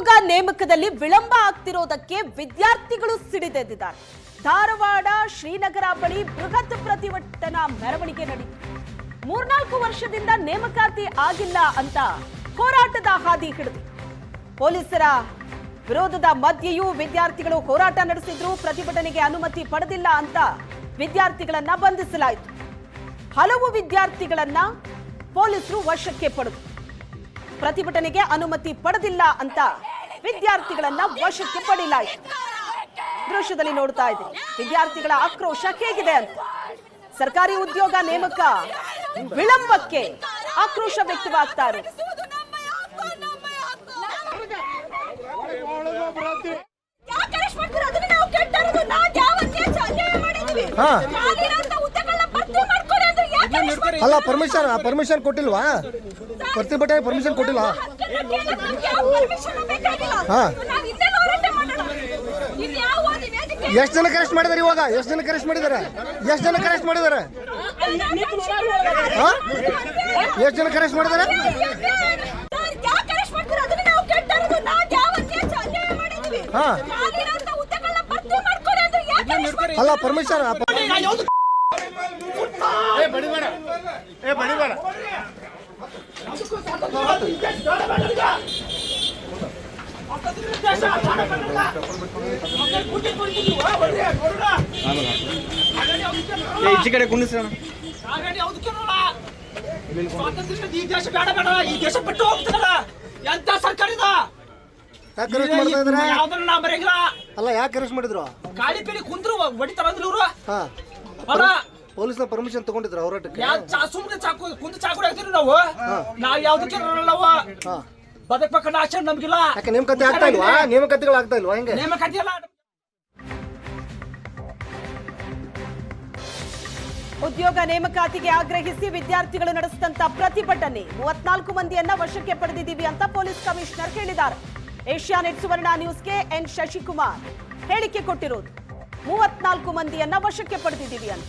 ಉದ್ಯೋಗ ನೇಮಕದಲ್ಲಿ ವಿಳಂಬ ಆಗ್ತಿರೋದಕ್ಕೆ ವಿದ್ಯಾರ್ಥಿಗಳು ಸಿಡಿದೆದ್ದಿದ್ದಾರೆ. ಧಾರವಾಡ, ಶ್ರೀನಗರ ಬಳಿ ಬೃಹತ್ ಪ್ರತಿಭಟನಾ ಮೆರವಣಿಗೆ ನಡೆಯಿತು ಮೂರ್ನಾಲ್ಕು ವರ್ಷದಿಂದ ನೇಮಕಾತಿ ಆಗಿಲ್ಲ ಅಂತ ಹೋರಾಟದ ಹಾದಿ ಹಿಡಿದು ಪೊಲೀಸರ ವಿರೋಧದ ಮಧ್ಯೆಯೂ ವಿದ್ಯಾರ್ಥಿಗಳು ಹೋರಾಟ ನಡೆಸಿದ್ರು, ಪ್ರತಿಭಟನೆಗೆ ಅನುಮತಿ ಪಡೆದಿಲ್ಲ ಅಂತ ವಿದ್ಯಾರ್ಥಿಗಳನ್ನ ಬಂಧಿಸಲಾಯಿತು. ಹಲವು ವಿದ್ಯಾರ್ಥಿಗಳನ್ನ ಪೊಲೀಸರು ವಶಕ್ಕೆ ಪಡೆದು ಪ್ರತಿಭಟನೆಗೆ ಅನುಮತಿ ಪಡೆದಿಲ್ಲ ಅಂತ ವಿದ್ಯಾರ್ಥಿಗಳನ್ನ ವಶಕ್ಕೆ ಪಡೆಯಲಾಯಿತು ದೃಶ್ಯದಲ್ಲಿ ನೋಡ್ತಾ ಇದೆ ವಿದ್ಯಾರ್ಥಿಗಳ ಆಕ್ರೋಶ ಹೇಗಿದೆ ಅಂತ. ಸರ್ಕಾರಿ ಉದ್ಯೋಗ ನೇಮಕ. ವಿಳಂಬಕ್ಕೆ ಆಕ್ರೋಶ ವ್ಯಕ್ತವಾಗ್ತಾ ಇರೋದು. ಯಾಕೆ ಅಲ್ಲ ಪರ್ಮಿಷನ್ ಪರ್ಮಿಷನ್ ಕೊಟ್ಟಿಲ್ವಾ? ಪ್ರತಿಭಟನೆ ಪರ್ಮಿಷನ್ ಕೊಟ್ಟಿಲ್ಲ ಹಾಂ. ಎಷ್ಟು ಜನಕ್ಕೆ ಅರೆಸ್ಟ್ ಮಾಡಿದಾರೆ ಇವಾಗ? ಎಷ್ಟು ಜನಕ್ಕೆ ಅರೆಸ್ಟ್ ಮಾಡಿದಾರೆ? ಎಷ್ಟು ಜನಕ್ಕೆ ಅರೆಸ್ಟ್ ಮಾಡಿದಾರೆ? ಹಾಂ? ಎಷ್ಟು ಜನಕ್ಕೆ ಅರೆಸ್ಟ್ ಮಾಡಿದ್ದಾರೆ ಹಾಂ. ಅಲ್ಲ ಹುದ್ದೆಗಳನ್ನ ಅರೆಸ್ಟ್ ಮಾಡ್ತೀರಾ? ಅಲ್ಲ ಪರ್ಮಿಷನ್ ಈಚೆ ಕಡೆ ಸ್ವಾತಂತ್ರ್ಯ ಈ ದೇಶ ಬೇಡ ಬೇಡ. ಈ ದೇಶ ಬಿಟ್ಟು ಹೋಗ್ತದಲ್ಲ ಎಂತ ಸರ್ಕಾರ ಇದ ಯಾವ್ದನ್ನ ನಾ ಬರಂಗಿಲ್ಲ ಅಲ್ಲ ಯಾಕೆ ಅರೆಸ್ಟ್ ಮಾಡಿದ್ರು? ಗಾಳಿ ಪೀಳಿ ಕುಂದ್ರು ಹೊಡಿತಾರ ಅಂದ್ರೆ ಇವ್ರು. ಹಾ. ಅಲ್ಲ ಪೊಲೀಸ್ನ ಪರ್ಮಿಷನ್ ತಗೊಂಡಿದ್ರ ಹೋರಾಟಕ್ಕೆ. ಯಾವ ಚಾ ಸುಮ್ನೆ ಚಾಕು ಕುಂದು ಚಾಕು ಹಾಕ್ತೀರಿ ನಾವು? ನಾವು ಯಾವ್ದಕ್ಕೆ ನಾವು ಹಾ. ಬದಕ್ಬೇಕನ್ನ ಆಚರಣೆ ನಮ್ಗಿಲ್ಲ. ಯಾಕೆ ನೇಮಕಾತಿ ಆಗ್ತಾ ಇಲ್ವಾ? ನೇಮಕಾತಿಗಳು ಆಗ್ತಾ ಇಲ್ವಾ? ಹೆಂಗೆ? ನೇಮಕಾತಿ ಅಲ್ಲ. ಉದ್ಯೋಗ ನೇಮಕಾತಿಗೆ ಆಗ್ರಹಿಸಿ ವಿದ್ಯಾರ್ಥಿಗಳು ನಡೆಸಿದಂತ ಪ್ರತಿಭಟನೆ. ಮೂವತ್ನಾಲ್ಕು ಮಂದಿಯನ್ನ ವಶಕ್ಕೆ ಪಡೆದಿದ್ದೀವಿ ಅಂತ ಪೊಲೀಸ್ ಕಮಿಷನರ್ ಹೇಳಿದ್ದಾರೆ. ಏಷ್ಯಾನೆಟ್ ಸುವರ್ಣ ನ್ಯೂಸ್ಗೆ ಎನ್ ಶಶಿಕುಮಾರ್ ಹೇಳಿಕೆ ಕೊಟ್ಟಿರೋದು. ಮೂವತ್ನಾಲ್ಕು ಮಂದಿಯನ್ನ ವಶಕ್ಕೆ ಪಡೆದಿದ್ದೀವಿ ಅಂತ.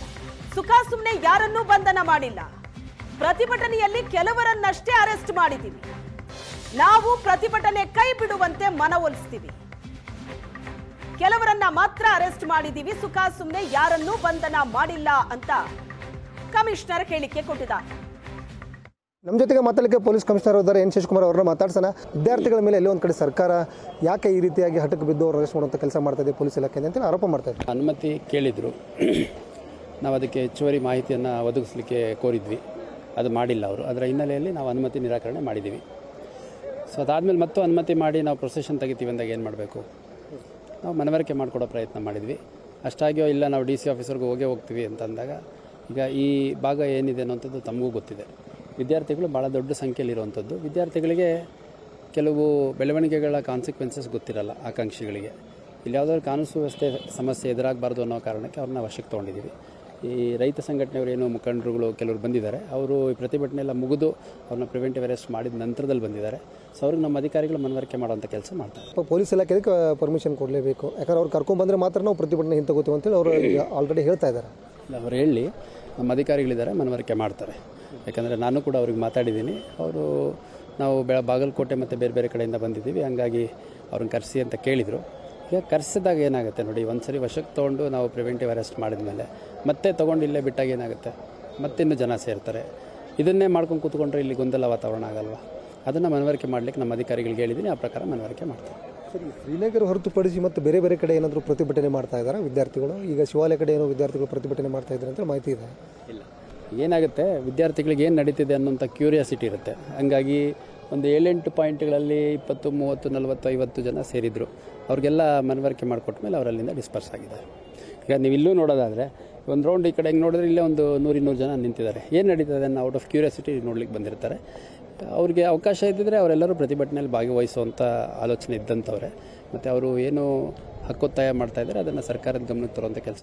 ಸುಖ ಸುಮ್ಮನೆ ಯಾರನ್ನೂ ಬಂಧನ ಮಾಡಿಲ್ಲ. ಪ್ರತಿಭಟನೆಯಲ್ಲಿ ಕೆಲವರನ್ನಷ್ಟೇ ಅರೆಸ್ಟ್ ಮಾಡಿದ್ದೀವಿ. ನಾವು ಪ್ರತಿಭಟನೆ ಕೈ ಬಿಡುವಂತೆ ಮನವೊಲಿಸ್ತೀವಿ. ಕೆಲವರನ್ನ ಮಾತ್ರ ಅರೆಸ್ಟ್ ಮಾಡಿದ್ದೀವಿ ಸುಖ ಸುಮ್ಮನೆ ಯಾರನ್ನೂ ಬಂಧನ ಮಾಡಿಲ್ಲ ಅಂತ ಕಮಿಷನರ್ ಹೇಳಿಕೆ ಕೊಟ್ಟಿದ್ದಾರೆ. ನಮ್ಮ ಜೊತೆಗೆ ಮಾತಾಡಲಿಕ್ಕೆ ಪೊಲೀಸ್ ಕಮಿಷನರ್ ಇದ್ದಾರೆ ಎನ್ ಶಶಿಕುಮಾರ್ ಅವರನ್ನ ಮಾತಾಡ್ಸೋಣ. ವಿದ್ಯಾರ್ಥಿಗಳ ಮೇಲೆ ಎಲ್ಲೋ ಒಂದು ಕಡೆ ಸರ್ಕಾರ ಯಾಕೆ ಈ ರೀತಿಯಾಗಿ ಹಠಕ್ಕೆ ಬಿದ್ದು ಅವ್ರು ಅರೆಸ್ಟ್ ಮಾಡುವಂಥ ಕೆಲಸ ಮಾಡ್ತಾ ಇದೆ ಪೊಲೀಸ್ ಇಲಾಖೆ ಅಂತೇಳಿ ಆರೋಪ ಮಾಡ್ತಾ ಇದ್ದಾರೆ. ಅನುಮತಿ ಕೇಳಿದರು. ನಾವು ಅದಕ್ಕೆ ಹೆಚ್ಚುವರಿ ಮಾಹಿತಿಯನ್ನು ಒದಗಿಸಲಿಕ್ಕೆ ಕೋರಿದ್ವಿ. ಅದು ಮಾಡಿಲ್ಲ ಅವರು. ಅದರ ಹಿನ್ನೆಲೆಯಲ್ಲಿ ನಾವು ಅನುಮತಿ ನಿರಾಕರಣೆ ಮಾಡಿದ್ದೀವಿ. ಸೊ ಅದಾದಮೇಲೆ ಮತ್ತು ಅನುಮತಿ ಮಾಡಿ ನಾವು ಪ್ರೊಸೆಷನ್ ತೆಗಿತೀವಿ ಅಂದಾಗ ಏನು ಮಾಡಬೇಕು? ನಾವು ಮನವರಿಕೆ ಮಾಡಿಕೊಡೋ ಪ್ರಯತ್ನ ಮಾಡಿದ್ವಿ. ಅಷ್ಟಾಗಿಯೋ ಇಲ್ಲ, ನಾವು ಡಿ ಸಿ ಆಫೀಸರ್ಗೂ ಹೋಗೇ ಹೋಗ್ತೀವಿ ಅಂತ ಅಂದಾಗ ಈಗ ಈ ಭಾಗ ಏನಿದೆ ಅನ್ನೋಂಥದ್ದು ತಮಗೂ ಗೊತ್ತಿದೆ. ವಿದ್ಯಾರ್ಥಿಗಳು ಭಾಳ ದೊಡ್ಡ ಸಂಖ್ಯೆಯಲ್ಲಿರುವಂಥದ್ದು ವಿದ್ಯಾರ್ಥಿಗಳಿಗೆ ಕೆಲವು ಬೆಳವಣಿಗೆಗಳ ಕಾನ್ಸಿಕ್ವೆನ್ಸಸ್ ಗೊತ್ತಿರಲ್ಲ ಆಕಾಂಕ್ಷಿಗಳಿಗೆ. ಇಲ್ಲಿ ಯಾವುದಾದ್ರು ಕಾನೂನು ಸುವ್ಯವಸ್ಥೆ ಸಮಸ್ಯೆ ಎದುರಾಗಬಾರ್ದು ಅನ್ನೋ ಕಾರಣಕ್ಕೆ ಅವ್ರನ್ನ ವಶಕ್ಕೆ ತೊಗೊಂಡಿದ್ದೀವಿ. ಈ ರೈತ ಸಂಘಟನೆಯವರು ಏನು ಮುಖಂಡರುಗಳು ಕೆಲವರು ಬಂದಿದ್ದಾರೆ ಅವರು ಈ ಪ್ರತಿಭಟನೆ ಎಲ್ಲ ಮುಗಿದು ಅವ್ರನ್ನ ಪ್ರಿವೆಂಟಿವ್ ಅರೆಸ್ಟ್ ಮಾಡಿದ ನಂತರದಲ್ಲಿ ಬಂದಿದ್ದಾರೆ. ಸೊ ಅವ್ರಿಗೆ ನಮ್ಮ ಅಧಿಕಾರಿಗಳು ಮನವರಿಕೆ ಮಾಡುವಂಥ ಕೆಲಸ ಮಾಡ್ತಾರೆ. ಪೊಲೀಸ್ ಇಲಾಖೆಗೆ ಪರ್ಮಿಷನ್ ಕೊಡಲೇಬೇಕು. ಯಾಕಂದ್ರೆ ಅವ್ರು ಕರ್ಕೊಂಡ್ಬಂದ್ರೆ ಮಾತ್ರ ನಾವು ಪ್ರತಿಭಟನೆ ಹಿಂತಗೋತೀವಿ ಅಂತೇಳಿ ಅವರು ಆಲ್ರೆಡಿ ಹೇಳ್ತಾ ಇದ್ದಾರೆ. ಅವ್ರು ಹೇಳಿ ನಮ್ಮ ಅಧಿಕಾರಿಗಳಿದ್ದಾರೆ ಮನವರಿಕೆ ಮಾಡ್ತಾರೆ. ಯಾಕಂದರೆ ನಾನು ಕೂಡ ಅವ್ರಿಗೆ ಮಾತಾಡಿದ್ದೀನಿ. ಅವರು ನಾವು ಬೆಳ ಬಾಗಲಕೋಟೆ ಮತ್ತು ಬೇರೆ ಬೇರೆ ಕಡೆಯಿಂದ ಬಂದಿದ್ದೀವಿ. ಹಂಗಾಗಿ ಅವ್ರನ್ನ ಕರೆಸಿ ಅಂತ ಕೇಳಿದರು. ಈಗ ಕರೆಸಿದಾಗ ಏನಾಗುತ್ತೆ ನೋಡಿ ಒಂದು ಸರಿ ವಶಕ್ಕೆ ತೊಗೊಂಡು ನಾವು ಪ್ರಿವೆಂಟಿವ್ ಅರೆಸ್ಟ್ ಮಾಡಿದ ಮೇಲೆ ಮತ್ತೆ ತೊಗೊಂಡು ಇಲ್ಲೇ ಬಿಟ್ಟಾಗ ಏನಾಗುತ್ತೆ? ಮತ್ತಿನ್ನೂ ಜನ ಸೇರ್ತಾರೆ. ಇದನ್ನೇ ಮಾಡ್ಕೊಂಡು ಕೂತ್ಕೊಂಡ್ರೆ ಇಲ್ಲಿ ಗೊಂದಲ ವಾತಾವರಣ ಆಗಲ್ವಾ? ಅದನ್ನು ಮನವರಿಕೆ ಮಾಡಲಿಕ್ಕೆ ನಮ್ಮ ಅಧಿಕಾರಿಗಳಿಗೆ ಹೇಳಿದ್ದೀನಿ. ಆ ಪ್ರಕಾರ ಮನವರಿಕೆ ಮಾಡ್ತಾರೆ ಸರಿ ಶ್ರೀನಗರ ಹೊರತುಪಡಿಸಿ ಮತ್ತು ಬೇರೆ ಬೇರೆ ಕಡೆ ಏನಾದರೂ ಪ್ರತಿಭಟನೆ ಮಾಡ್ತಾ ಇದ್ದಾರೆ ವಿದ್ಯಾರ್ಥಿಗಳು? ಈಗ ಶಿವಾಲಯ ಕಡೆ ಏನೋ ವಿದ್ಯಾರ್ಥಿಗಳು ಪ್ರತಿಭಟನೆ ಮಾಡ್ತಾ ಇದ್ದಾರೆ ಅಂತ ಮಾಹಿತಿ ಇದೆ. ಇಲ್ಲ. ಏನಾಗುತ್ತೆ ವಿದ್ಯಾರ್ಥಿಗಳಿಗೆ ಏನು ನಡೀತಿದೆ ಅನ್ನೋಂಥ ಕ್ಯೂರಿಯಾಸಿಟಿ ಇರುತ್ತೆ. ಹಂಗಾಗಿ ಒಂದು ಏಳೆಂಟು ಪಾಯಿಂಟ್ಗಳಲ್ಲಿ ಇಪ್ಪತ್ತು, ಮೂವತ್ತು, ನಲವತ್ತು, ಐವತ್ತು ಜನ ಸೇರಿದ್ರು. ಅವ್ರಿಗೆಲ್ಲ ಮನವರಿಕೆ ಮಾಡಿಕೊಟ್ಮೇಲೆ ಅವರಲ್ಲಿಂದ ಡಿಸ್ಪರ್ಸ್ ಆಗಿದ್ದಾರೆ. ಈಗ ನೀವು ಇಲ್ಲೂ ನೋಡೋದಾದರೆ, ಒಂದು ರೌಂಡ್ ಈ ಕಡೆ ಹೆಂಗೆ ನೋಡಿದ್ರೆ ಇಲ್ಲೇ ಒಂದು ನೂರಿನ್ನೂರು ಜನ ನಿಂತಿದ್ದಾರೆ. ಏನು ನಡೀತದೆ ಅನ್ನೋ ಔಟ್ ಆಫ್ ಕ್ಯೂರಿಯಾಸಿಟಿ ನೋಡ್ಲಿಕ್ಕೆ ಬಂದಿರ್ತಾರೆ. ಅವ್ರಿಗೆ ಅವಕಾಶ ಇದ್ದಿದ್ರೆ ಅವರೆಲ್ಲರೂ ಪ್ರತಿಭಟನೆಯಲ್ಲಿ ಭಾಗವಹಿಸುವಂಥ ಆಲೋಚನೆ ಇದ್ದಂಥವ್ರೆ ಮತ್ತು ಅವರು ಏನು ಹಕ್ಕೊತ್ತಾಯ ಮಾಡ್ತಾ ಇದ್ದಾರೆ, ಅದನ್ನು ಸರ್ಕಾರದ ಗಮನಕ್ಕೆ ತರುವಂಥ ಕೆಲಸ